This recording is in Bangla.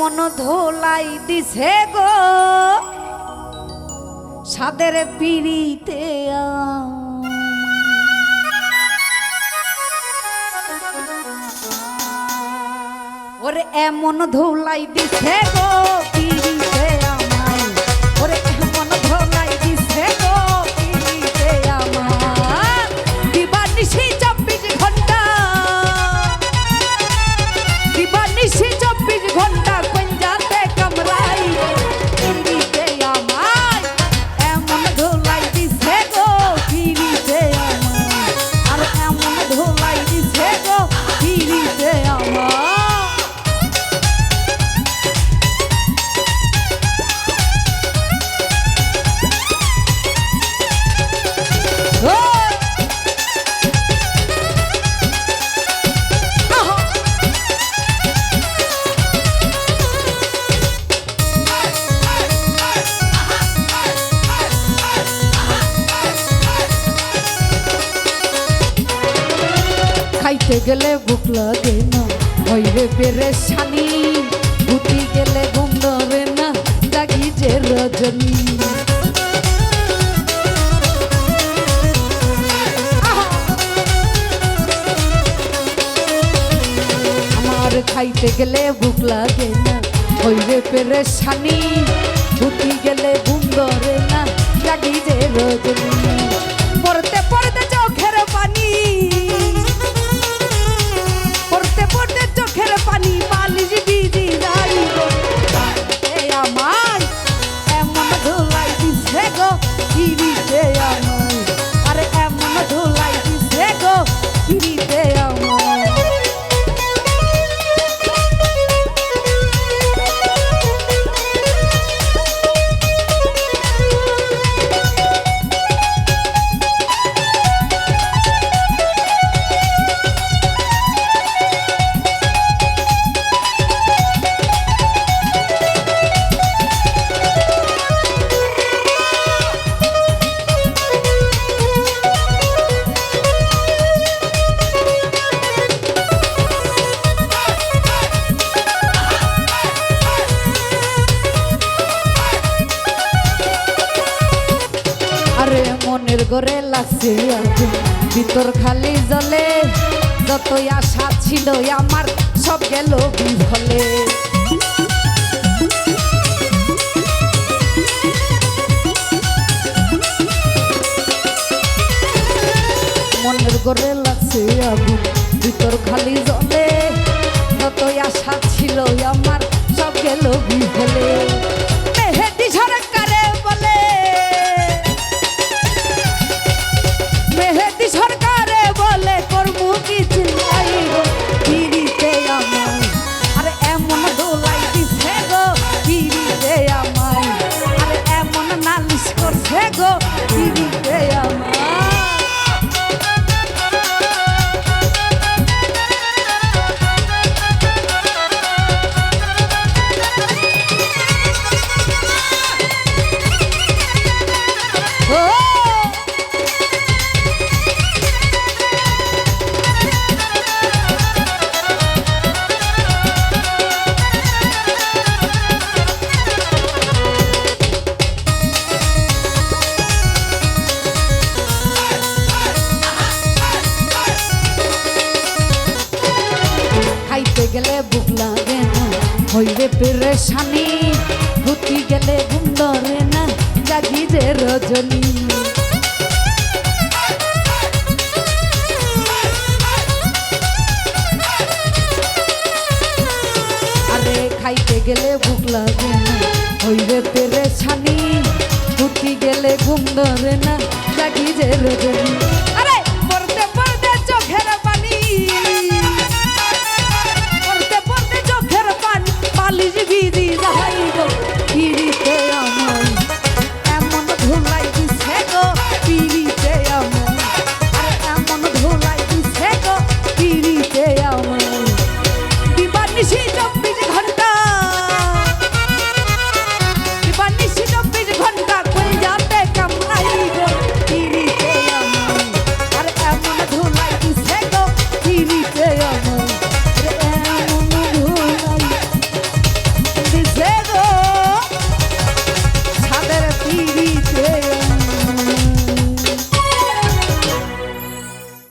এমন ধোলাই দিছে গো। সাদের পিড়িতে ওরে এমন ধোলাই দিছে গো পিড়িতে খাইতে গেলে ভুক লাগে না। হইবে পেরেশানি, উঠি গেলে ঘুম ধরে না, জাগি যে রজনী। আমার খাইতে গেলে ভুক লাগে না। হইবে পেরেশানি, উঠি গেলে ঘুম ধরে না, জাগি যে রজনী। পড়তে পড়তে চোখের পানি আরে মনের ঘরে লাগছে ভিতর খালি জলে। যতই আশা ছিল আমার, সব গেল বিফলে। মনের ঘরে লাগছে আগুন, ভিতর খালি জলে। হইবে পেরেশানি ঘুতি গেলে ঘুম না জাগি যে রজনী। আরে খাইতে গেলে ভুক লাগে হইবে পেরেশানি ঘুতি গেলে ঘুম ধরে না জাগি যে রজনী।